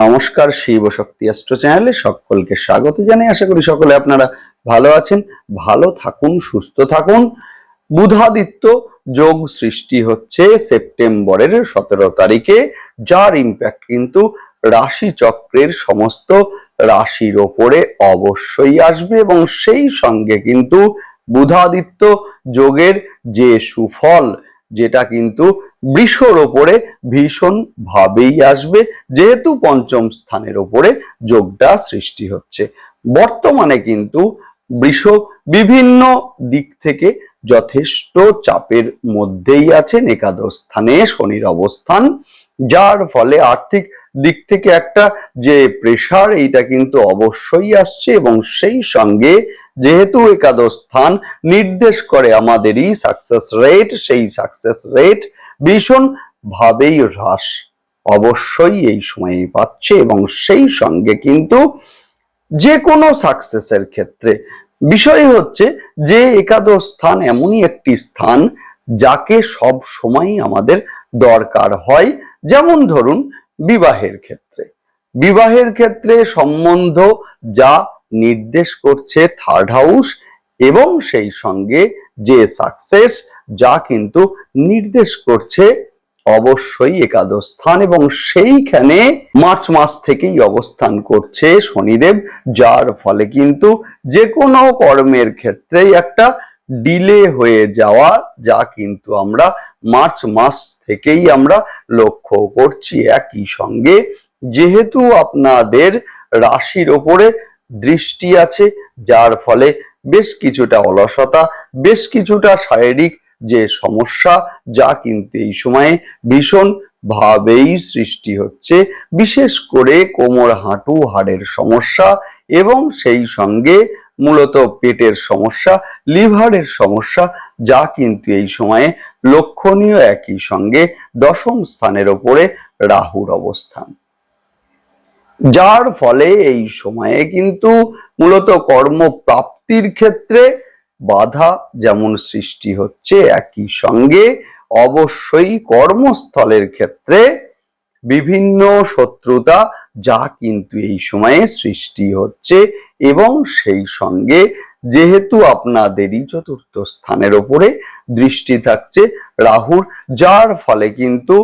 নমস্কার, শিব শক্তি অস্ত্র চ্যানেলে সকলকে স্বাগত জানাই। আশা করি সকলে আপনারা ভালো আছেন, ভালো থাকুন, সুস্থ থাকুন। বুধাদিত্য যোগ সৃষ্টি হচ্ছে সেপ্টেম্বরের সতেরো তারিখে, যার ইম্প্যাক্ট কিন্তু রাশি চক্রের সমস্ত রাশির ওপরে অবশ্যই আসবে এবং সেই সঙ্গে কিন্তু বুধাদিত্য যোগের যে সুফল যেটা কিন্তু বৃষর ওপরে ভীষণ ভাবেই আসবে, যেহেতু পঞ্চম স্থানের ওপরে যোগটা সৃষ্টি হচ্ছে। বর্তমানে কিন্তু বৃষ বিভিন্ন দিক থেকে যথেষ্ট চাপের মধ্যেই আছেন, একাদশ স্থানে শনির অবস্থান, যার ফলে আর্থিক দিক থেকে একটা যে প্রেশার এইটা কিন্তু অবশ্যই আসছে এবং সেই সঙ্গে যেহেতু একাদশ স্থান নির্দেশ করে আমাদেরই সাকসেস রেট সেই সাকসেস রেট ভীষণ ভাবেই হ্রাস অবশ্যই এই সময়ে পাচ্ছে এবং সেই সঙ্গে কিন্তু যে কোনো সাকসেসের ক্ষেত্রে। বিষয় হচ্ছে যে একাদশ স্থান এমনই একটি স্থান যাকে সব সময় আমাদের দরকার হয়। যেমন ধরুন, বিবাহের ক্ষেত্রে। বিবাহের ক্ষেত্রে সম্বন্ধ যা নির্দেশ করছে থার্ড হাউস এবং সেই সঙ্গে যে সাকসেস যা কিন্তু নির্দেশ করছে অবশ্যই একাদশ স্থান এবং সেইখানে মার্চ মাস থেকেই অবস্থান করছে শনিদেব, যার ফলে কিন্তু যে কোনো কর্মের ক্ষেত্রেই একটা ডিলে হয়ে যাওয়া যা কিন্তু আমরা মার্চ মাস থেকেই আমরা লক্ষ্য করছি। একই সঙ্গে যেহেতু আপনাদের রাশির ওপরে দৃষ্টি আছে, যার ফলে বেশ কিছুটা অলসতা, বেশ কিছুটা শারীরিক যে সমস্যা যা কিন্তু এই সময়ে ভীষণ ভাবেই সৃষ্টি হচ্ছে, বিশেষ করে কোমর হাঁটু, হাড়ের সমস্যা এবং সেই সঙ্গে মূলত পেটের সমস্যা, লিভারের সমস্যা যা কিন্তু এই সময়ে লক্ষণীয় একই সঙ্গে দশম স্থানের ওপরে রাহুর অবস্থান। যার ফলে এই সময়ে কিন্তু মূলত কর্মপ্রাপ্তির ক্ষেত্রে বাধা যেমন সৃষ্টি হচ্ছে, একই সঙ্গে অবশ্যই কর্মস্থলের ক্ষেত্রে বিভিন্ন শত্রুতা যা কিন্তু এই সময়ে সৃষ্টি হচ্ছে এবং সেই সঙ্গে যেহেতু আপনাদেরই চতুর্থ স্থানের ওপরে দৃষ্টি থাকছে রাহুর, যার ফলে কিন্তু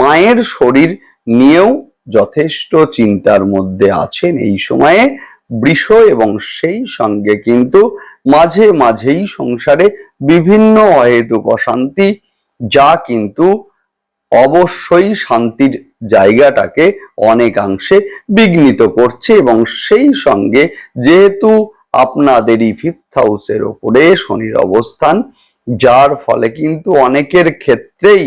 মায়ের শরীর নিয়েও যথেষ্ট চিন্তার মধ্যে আছেন এই সময়ে বৃষ এবং সেই সঙ্গে কিন্তু মাঝে মাঝেই সংসারে বিভিন্ন অহেতুক অশান্তি, যা কিন্তু অবশ্যই শান্তির জায়গাটাকে অনেকাংশে বিঘ্নিত করছে এবং সেই সঙ্গে যেহেতু আপনাদেরই ফিফথ হাউসের ওপরে শনির অবস্থান, যার ফলে কিন্তু অনেকের ক্ষেত্রেই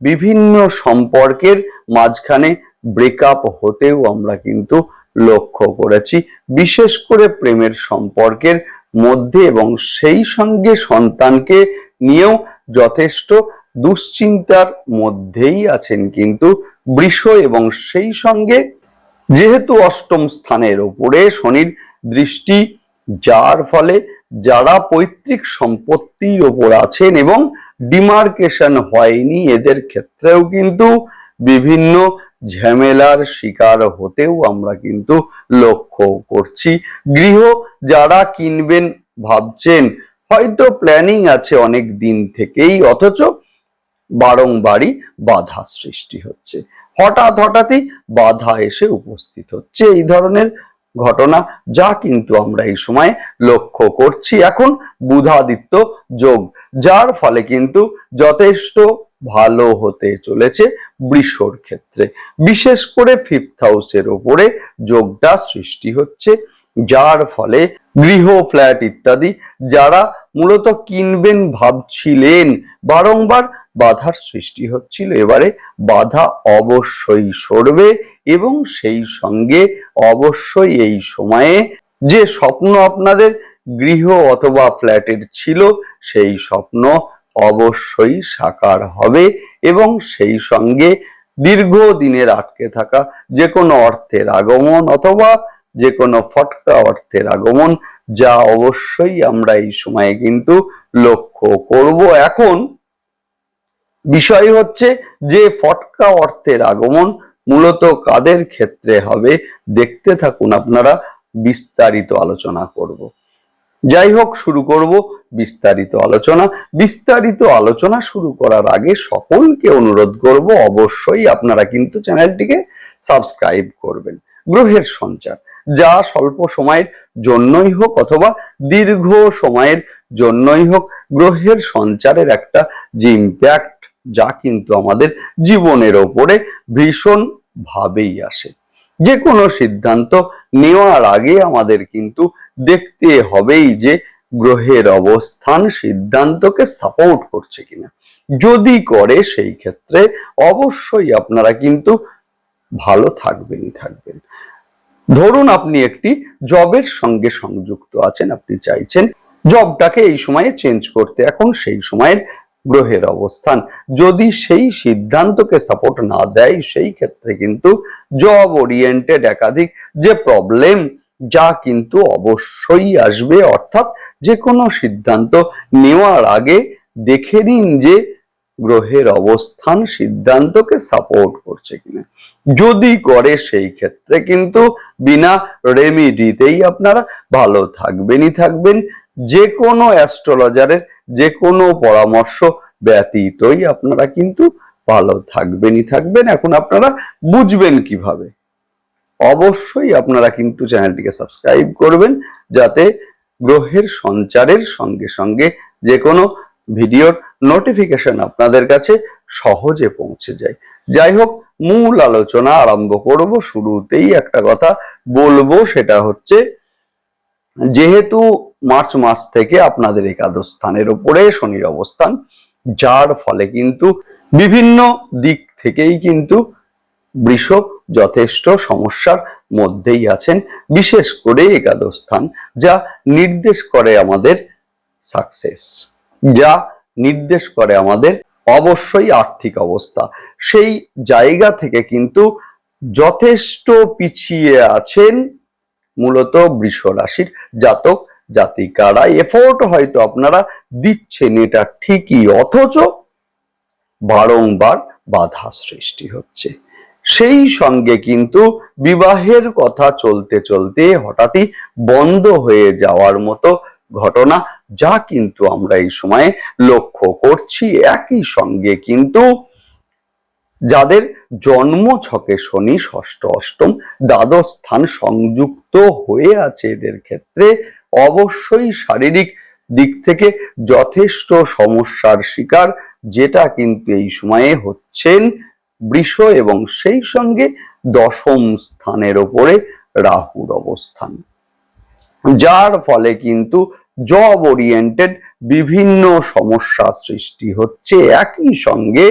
বিভিন্ন সম্পর্কের মাঝখানে ব্রেকআপ হতেও আমরা কিন্তু লক্ষ্য করেছি। বিশেষ করে প্রেমের সম্পর্কের মধ্যে এবং সেই সঙ্গে সন্তানকে নিয়েও যথেষ্ট দুশ্চিন্তার মধ্যেই আছেন কিন্তু বৃষ এবং সেই সঙ্গে যেহেতু অষ্টম স্থানের ওপরে শনির দৃষ্টি যার ফলে যারা পৈতৃক সম্পত্তির ওপর আছেন এবং ডিমার্কেশন হয়নি এদের ক্ষেত্রেও কিন্তু বিভিন্ন ঝামেলার শিকার হতেও আমরা কিন্তু লক্ষ্য করছি। গৃহ যারা কিনবেন ভাবছেন, হয়তো প্ল্যানিং আছে অনেক দিন থেকেই, অথচ বারংবারই বাধা সৃষ্টি হচ্ছে। হঠাৎ হঠাৎই বাধা এসে উপস্থিত হচ্ছে। এই ধরনের ঘটনা, যা কিন্তু আমরা এই সময় লক্ষ্য করছি। এখন বুধাদিত্য যোগ, যার ফলে কিন্তু যথেষ্ট ভালো হতে চলেছে বৃষর ক্ষেত্রে। বিশেষ করে ফিফথ হাউসের ওপরে যোগটা সৃষ্টি হচ্ছে, যার ফলে গৃহ ফ্ল্যাট ইত্যাদি, যারা মূলত কিনবেন ভাবছিলেন। বারংবার বাধার সৃষ্টি হচ্ছিল। এবারে বাধা অবশ্যই সরবে এবং সেই সঙ্গে অবশ্যই এই সময়ে যে স্বপ্ন আপনাদের গৃহ অথবা ফ্ল্যাটের ছিল, সেই স্বপ্ন অবশ্যই সাকার হবে এবং সেই সঙ্গে দীর্ঘ দিনের আটকে থাকা যে কোনো অর্থের আগমন অথবা যে কোনো ফটকা অর্থের আগমন, যা অবশ্যই আমরা এই সময়ে কিন্তু লক্ষ্য করব। এখন বিষয় হচ্ছে যে ফটকা অর্থের আগমন মূলত কাদের ক্ষেত্রে হবে, দেখতে থাকুন আপনারা, বিস্তারিত আলোচনা করব। যাই হোক, শুরু করব বিস্তারিত আলোচনা। বিস্তারিত আলোচনা শুরু করার আগে সকলকে অনুরোধ করব, অবশ্যই আপনারা কিন্তু চ্যানেলটিকে সাবস্ক্রাইব করবেন। গ্রহের সঞ্চার। যা স্বল্প সময়ের জন্যই হোক অথবা দীর্ঘ সময়ের জন্যই হোক গ্রহের সঞ্চারের একটা যে ইম্প্যাক্ট যা কিন্তু আমাদের জীবনের ওপরে ভীষণ ভাবেই আসে। যে কোনো সিদ্ধান্ত নেওয়ার আগে আমাদের কিন্তু দেখতে হবেই যে গ্রহের অবস্থান সিদ্ধান্তকে সাপোর্ট করছে কিনা। যদি করে সেই ক্ষেত্রে অবশ্যই আপনারা কিন্তু ভালো থাকবেনই থাকবেন। ধরুন আপনি একটি জবের সঙ্গে সংযুক্ত আছেন, আপনি চাইছেন জবটাকে এই সময়ে চেঞ্জ করতে। এখন সেই সময়ের গ্রহের অবস্থান। যদি সেই সিদ্ধান্তকে সাপোর্ট না দেয়, সেই ক্ষেত্রে কিন্তু জব ওরিয়েন্টেড একাধিক যে প্রবলেম যা কিন্তু অবশ্যই আসবে। অর্থাৎ যে কোনো সিদ্ধান্ত নেওয়ার আগে দেখে নিন যে গ্রহের অবস্থান সিদ্ধান্তকে সাপোর্ট করছে কিনা। যদি করে সেই ক্ষেত্রে কিন্তু বিনা রেমিডিতেই আপনারা ভালো থাকবেনই থাকবেন। যে কোনো অ্যাস্ট্রোলজারের যে কোনো পরামর্শ ব্যতীতই আপনারা কিন্তু ভালো থাকবেনই থাকবেন। এখন আপনারা বুঝবেন কীভাবে? অবশ্যই আপনারা কিন্তু চ্যানেলটিকে সাবস্ক্রাইব করবেন যাতে গ্রহের সঞ্চারের সঙ্গে সঙ্গে যে কোনো ভিডিওর নোটিফিকেশন আপনাদের কাছে সহজে পৌঁছে যায়। যাই হোক মূল আলোচনা আরম্ভ করব। শুরুতেই একটা কথা বলব, সেটা হচ্ছে যেহেতু মার্চ মাস থেকে আপনাদের একাদশ স্থানের উপরে শনির অবস্থান, যার ফলে কিন্তু বিভিন্ন দিক থেকেই কিন্তু বৃষভ যথেষ্ট সমস্যার মধ্যেই আছেন। বিশেষ করে একাদশ স্থান, যা নির্দেশ করে আমাদের সাকসেস যা নির্দেশ করে আমাদের অবশ্যই আর্থিক অবস্থা। সেই জায়গা থেকে কিন্তু যথেষ্ট পিছিয়ে আছেন মূলত বৃষ রাশির জাতক জাতিকারা। এফোর্ট হয়তো আপনারা দিচ্ছেন এটা ঠিকই, অথচ বারংবার বাধা সৃষ্টি হচ্ছে। সেই সঙ্গে কিন্তু বিবাহের কথা চলতে চলতে হঠাৎই বন্ধ হয়ে যাওয়ার মতো ঘটনা যা কিন্তু আমরা এই সময়ে লক্ষ্য করছি একই সঙ্গে কিন্তু যাদের জন্ম ছকে শনি, ষষ্ঠ, অষ্টম দ্বাদশ স্থান সংযুক্ত হয়ে আছে এদের ক্ষেত্রে অবশ্যই শারীরিক দিক থেকে যথেষ্ট সমস্যার শিকার, যেটা কিন্তু এই সময়ে হচ্ছেন বৃষ এবং সেই সঙ্গে দশম স্থানের ওপরে রাহুর অবস্থান। যার ফলে কিন্তু জব ওরিয়েন্টেড বিভিন্ন সমস্যা সৃষ্টি হচ্ছে একই সঙ্গে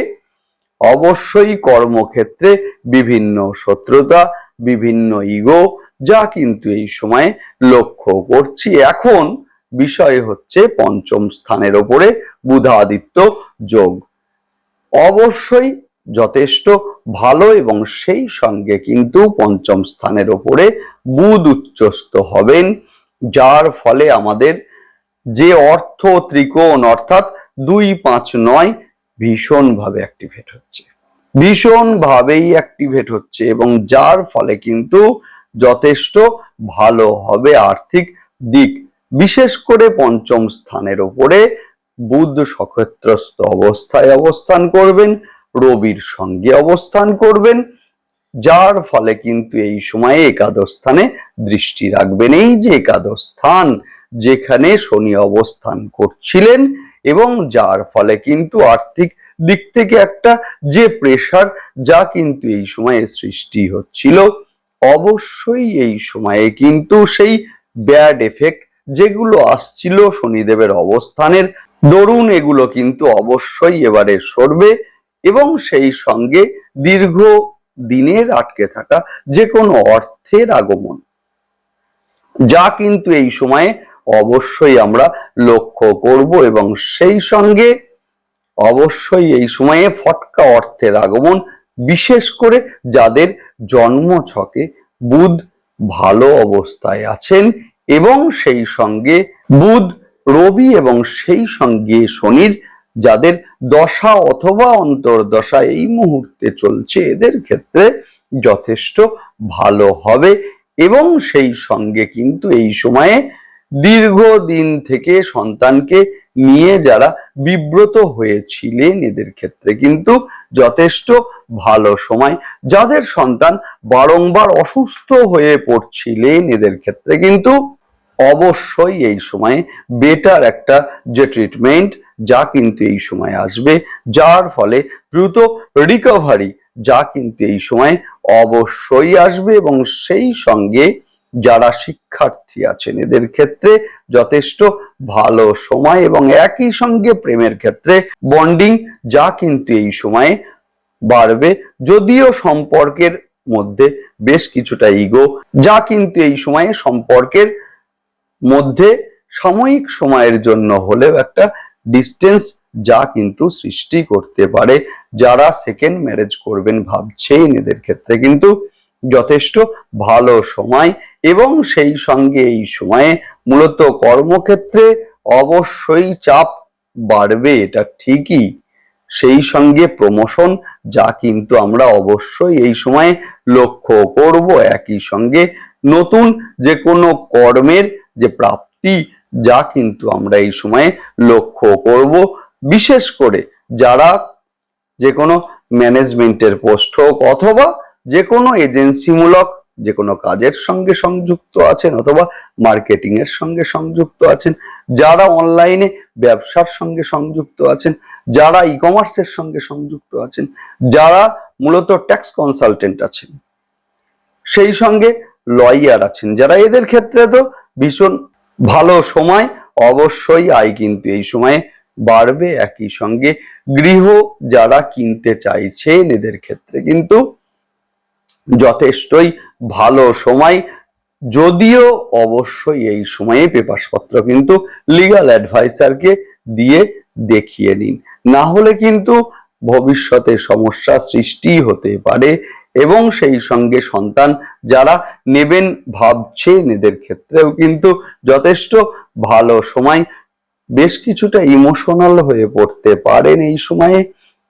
অবশ্যই কর্মক্ষেত্রে বিভিন্ন শত্রুতা, বিভিন্ন ইগো যা কিন্তু এই সময়ে লক্ষ্য করছি। এখন বিষয় হচ্ছে পঞ্চম স্থানের ওপরে বুধাদিত্য যোগ। অবশ্যই যথেষ্ট ভালো এবং সেই সঙ্গে কিন্তু পঞ্চম স্থানের ওপরে বুধ উচ্চস্ত হবেন, যার ফলে আমাদের যে অর্থ ত্রিকোণ, অর্থাৎ দুই পাঁচ নয়, ভীষণভাবে অ্যাক্টিভেট হচ্ছে। ভীষণভাবেই অ্যাক্টিভেট হচ্ছে এবং যার ফলে কিন্তু যথেষ্ট ভালো হবে আর্থিক দিক। বিশেষ করে পঞ্চম স্থানের ওপরে বুধ সক্ষেত্রস্থ অবস্থায় অবস্থান করবেন, রবির সঙ্গে অবস্থান করবেন, যার ফলে কিন্তু এই সময়ে একাদশ স্থানে দৃষ্টি রাখবেন। এই যে একাদশ স্থান যেখানে শনি অবস্থান করছিলেন এবং যার ফলে কিন্তু আর্থিক দিক থেকে একটা যে প্রেশার যা কিন্তু এই সময়ে সৃষ্টি হচ্ছিল, অবশ্যই এই সময়ে কিন্তু সেই ব্যাড এফেক্ট যেগুলো আসছিল শনিদেবের অবস্থানের, দরুন এগুলো কিন্তু অবশ্যই এবারে সরবে এবং সেই সঙ্গে দীর্ঘ দিনের আটকে থাকা যে কোনো অর্থের আগমন, যা কিন্তু এই সময়ে অবশ্যই আমরা লক্ষ্য করব এবং সেই সঙ্গে অবশ্যই এই সময়ে ফটকা অর্থের আগমন, বিশেষ করে যাদের জন্ম ছকে বুধ ভালো অবস্থায় আছেন এবং সেই সঙ্গে বুধ, রবি এবং সেই সঙ্গে শনির যাদের দশা অথবা অন্তর্দশা এই মুহূর্তে চলছে, এদের ক্ষেত্রে যথেষ্ট ভালো হবে এবং সেই সঙ্গে কিন্তু এই সময়ে দীর্ঘদিন থেকে সন্তানকে নিয়ে যারা বিব্রত হয়েছিলেন এদের ক্ষেত্রে কিন্তু যথেষ্ট ভালো সময়। যাদের সন্তান বারংবার অসুস্থ হয়ে পড়ছিলেন এদের ক্ষেত্রে কিন্তু অবশ্যই এই সময়ে বেটার একটা যে ট্রিটমেন্ট যা কিন্তু এই সময় আসবে, যার ফলে দ্রুত রিকভারি যা কিন্তু এই সময় অবশ্যই আসবে এবং সেই সঙ্গে যারা শিক্ষার্থী আছেন, এদের ক্ষেত্রে যথেষ্ট ভালো সময় এবং একই সঙ্গে প্রেমের ক্ষেত্রে বন্ডিং যা কিন্তু এই সময়ে বাড়বে। যদিও সম্পর্কের মধ্যে বেশ কিছুটা ইগো যা কিন্তু এই সময়ে সম্পর্কের মধ্যে সাময়িক সময়ের জন্য হলেও একটা ডিস্টেন্স যা কিন্তু সৃষ্টি করতে পারে। যারা সেকেন্ড ম্যারেজ করবেন ভাবছেন, এদের ক্ষেত্রে কিন্তু যথেষ্ট ভালো সময় এবং সেই সঙ্গে এই সময়ে মূলত কর্মক্ষেত্রে অবশ্যই চাপ বাড়বে, এটা ঠিকই। সেই সঙ্গে প্রমোশন যা কিন্তু আমরা অবশ্যই এই সময়ে লক্ষ্য করব। একই সঙ্গে নতুন যে কোনো কর্মের যে প্রাপ্তি যা কিন্তু আমরা এই সময়ে লক্ষ্য করব। বিশেষ করে যারা যে কোনো ম্যানেজমেন্টের পোস্ট হোক অথবা যে কোনো এজেন্সিমূলক যে কোনো কাজের সঙ্গে সংযুক্ত আছেন অথবা মার্কেটিং এর সঙ্গে সংযুক্ত আছেন, যারা অনলাইনে ব্যবসার সঙ্গে সংযুক্ত আছেন, যারা ই কমার্সের সঙ্গে সংযুক্ত আছেন, যারা মূলত ট্যাক্স কনসালটেন্ট আছেন, সেই সঙ্গে লয়ার আছেন, যারা এদের ক্ষেত্রে তো ভীষণ ভালো সময়, অবশ্যই আয় কিন্তু এই সময়ে বাড়বে। একই সঙ্গে গৃহ যারা কিনতে চাইছেন, এদের ক্ষেত্রে কিন্তু যথেষ্টই ভালো সময়। যদিও অবশ্যই এই সময়ে পেপারসপত্র কিন্তু লিগাল অ্যাডভাইসারকে দিয়ে দেখিয়ে নিন। না হলে কিন্তু ভবিষ্যতে সমস্যা সৃষ্টি হতে পারে এবং সেই সঙ্গে সন্তান যারা নেবেন ভাবছেন এদের ক্ষেত্রেও কিন্তু যথেষ্ট ভালো সময়। বেশ কিছুটা ইমোশনাল হয়ে পড়তে পারেন এই সময়ে।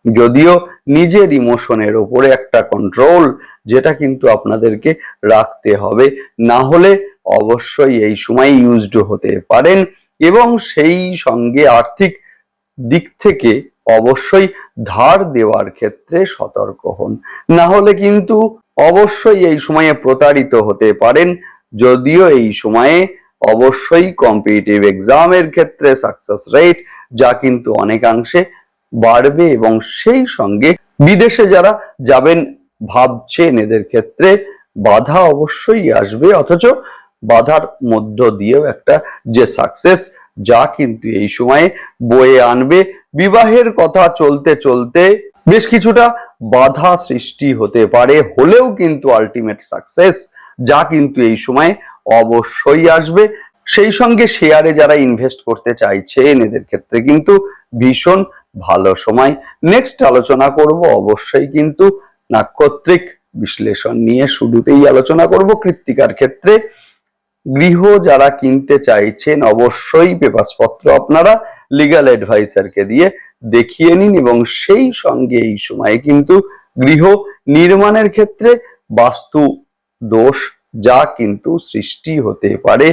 যদিও নিজের ইমোশনের ওপরে একটা কন্ট্রোল যেটা কিন্তু আপনাদেরকে রাখতে হবে। না হলে অবশ্যই এই সময় ইউজড হতে পারেন এবং সেই সঙ্গে আর্থিক দিক থেকে অবশ্যই ধার দেওয়ার ক্ষেত্রে সতর্ক হন। না হলে কিন্তু অবশ্যই এই সময়ে প্রতারিত হতে পারেন। যদিও এই সময়ে অবশ্যই কম্পিটিটিভ এক্সামের ক্ষেত্রে সাকসেস রেট যা কিন্তু অনেকাংশে বাড়বে এবং সেই সঙ্গে বিদেশে যারা যাবেন ভাবছেন এদের ক্ষেত্রে বাধা অবশ্যই আসবে, অথচ বাধার মধ্য দিয়েও একটা যে সাকসেস যা কিন্তু এই সময়ে বয়ে আনবে। বিবাহের কথা চলতে চলতে বেশ কিছুটা বাধা সৃষ্টি হতে পারে, হলেও কিন্তু আলটিমেট সাকসেস যা কিন্তু এই সময়ে অবশ্যই আসবে। সেই সঙ্গে শেয়ারে যারা ইনভেস্ট করতে চাইছেন, এদের ক্ষেত্রে কিন্তু ভীষণ ভালো সময়। নেক্সট আলোচনা করব অবশ্যই কিন্তু নাক্ষত্রিক বিশ্লেষণ নিয়ে শুরুতেই আলোচনা করব কৃত্তিকার ক্ষেত্রে। গৃহ যারা কিনতে চাইছেন অবশ্যই পেপারসপত্র আপনারা লিগাল অ্যাডভাইসারকে দিয়ে দেখিয়ে নিন এবং সেই সঙ্গে এই সময়ে কিন্তু গৃহ নির্মাণের ক্ষেত্রে বাস্তু দোষ যা কিন্তু সৃষ্টি হতে পারে।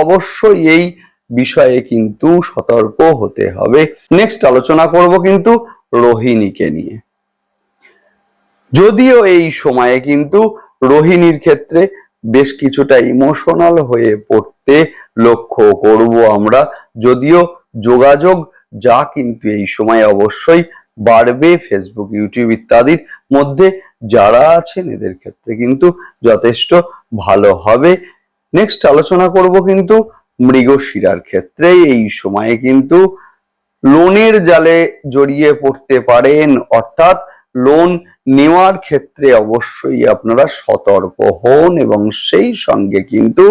অবশ্যই এই বিষয়ে কিন্তু সতর্ক হতে হবে। নেক্সট আলোচনা করব কিন্তু রোহিণীকে নিয়ে। যদিও এই সময়ে কিন্তু রোহিণীর ক্ষেত্রে বেশ কিছুটা ইমোশনাল হয়ে পড়তে লক্ষ্য করব আমরা। যদিও যোগাযোগ যা কিন্তু এই সময় অবশ্যই বাড়বে ফেসবুক ইউটিউব ইত্যাদির মধ্যে যারা আছেন এদের ক্ষেত্রে কিন্তু যথেষ্ট ভালো হবে। নেক্সট আলোচনা করব কিন্তু মৃগশিরার ক্ষেত্রে এই সময়ে কিন্তু লোনের জালে জড়িয়ে পড়তে পারেন। অর্থাৎ লোন নেওয়ার ক্ষেত্রে অবশ্যই আপনারা সতর্ক হন এবং সেই সঙ্গে কিন্তু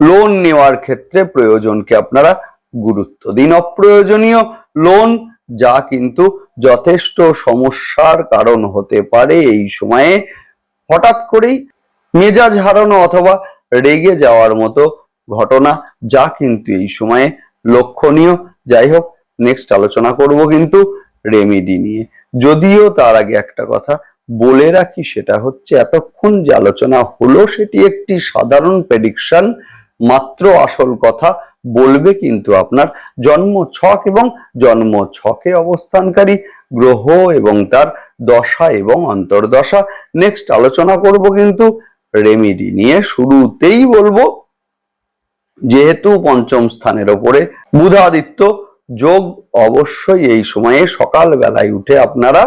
লোন নেওয়ার ক্ষেত্রে প্রয়োজনকে আপনারা গুরুত্ব দিন। অপ্রয়োজনীয় লোন যা কিন্তু যথেষ্ট সমস্যার কারণ হতে পারে এই সময়ে। হঠাৎ করেই মেজাজ হারানো অথবা রেগে যাওয়ার মতো ঘটনা যা কিন্তু এই সময়ে লক্ষণীয়। যাই হোক নেক্সট আলোচনা করব কিন্তু রেমেডি নিয়ে। যদিও তার আগে একটা কথা বলে রাখি, সেটা হচ্ছে এতক্ষণ যে আলোচনা হলো, সেটি একটি সাধারণ প্রেডিকশন মাত্র আসল কথা বলবে কিন্তু আপনার জন্ম ছক এবং জন্ম ছকে অবস্থানকারী গ্রহ এবং তার দশা এবং অন্তর্দশা। নেক্সট আলোচনা করব কিন্তু রেমিডি নিয়ে। শুরুতেই বলব যেহেতু পঞ্চম স্থানের ওপরে বুধাদিত্য, যোগ অবশ্যই এই সময়ে সকাল বেলায় উঠে আপনারা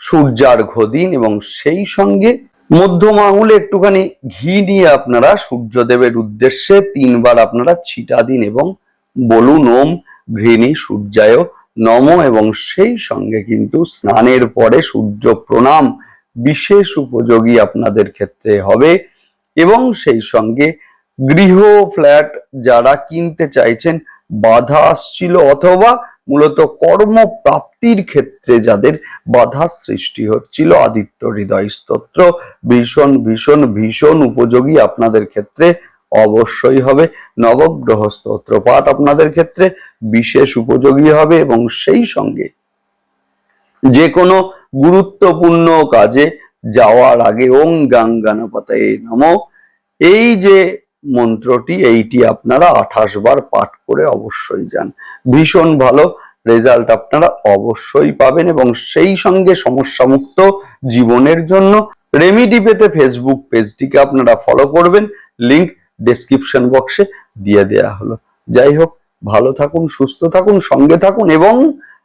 সূর্যার্ঘ দিন এবং সেই সঙ্গে মধ্যম আঙুলে একটুখানি ঘি নিয়ে আপনারা সূর্যদেবের উদ্দেশ্যে তিনবার আপনারা ছিটা দিন এবং বলুন, ওম ঘৃণী সূর্যায় নম এবং সেই সঙ্গে কিন্তু স্নানের পরে সূর্য প্রণাম বিশেষ উপযোগী আপনাদের ক্ষেত্রে হবে এবং সেই সঙ্গে গৃহ ফ্ল্যাট যারা কিনতে চাইছেন, বাধা আসছিল অথবা মূলত কর্মপ্রাপ্তির ক্ষেত্রে যাদের বাধা সৃষ্টি হচ্ছিল। আদিত্য হৃদয় স্তোত্র, ভীষণ ভীষণ ভীষণ উপযোগী আপনাদের ক্ষেত্রে অবশ্যই হবে। নবগ্রহ স্তোত্র পাঠ আপনাদের ক্ষেত্রে বিশেষ উপযোগী হবে এবং সেই সঙ্গে যে কোনো গুরুত্বপূর্ণ কাজে যাওয়ার আগে ওং গাং গণপতয়ে নম। এই যে মন্ত্রটি এইটি আপনারা আঠাশ বার পাঠ করে অবশ্যই যান। ভীষণ ভালো রেজাল্ট আপনারা অবশ্যই পাবেন এবং সেই সঙ্গে সমস্যামুক্ত জীবনের জন্য রেমিডি পেতে ফেসবুক পেজটিকে আপনারা ফলো করবেন। লিংক ডেসক্রিপশন বক্সে দিয়ে দেয়া হলো। যাই হোক, ভালো থাকুন, সুস্থ থাকুন, সঙ্গে থাকুন এবং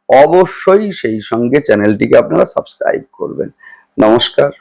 অবশ্যই সেই সঙ্গে চ্যানেলটিকে আপনারা সাবস্ক্রাইব করবেন। নমস্কার।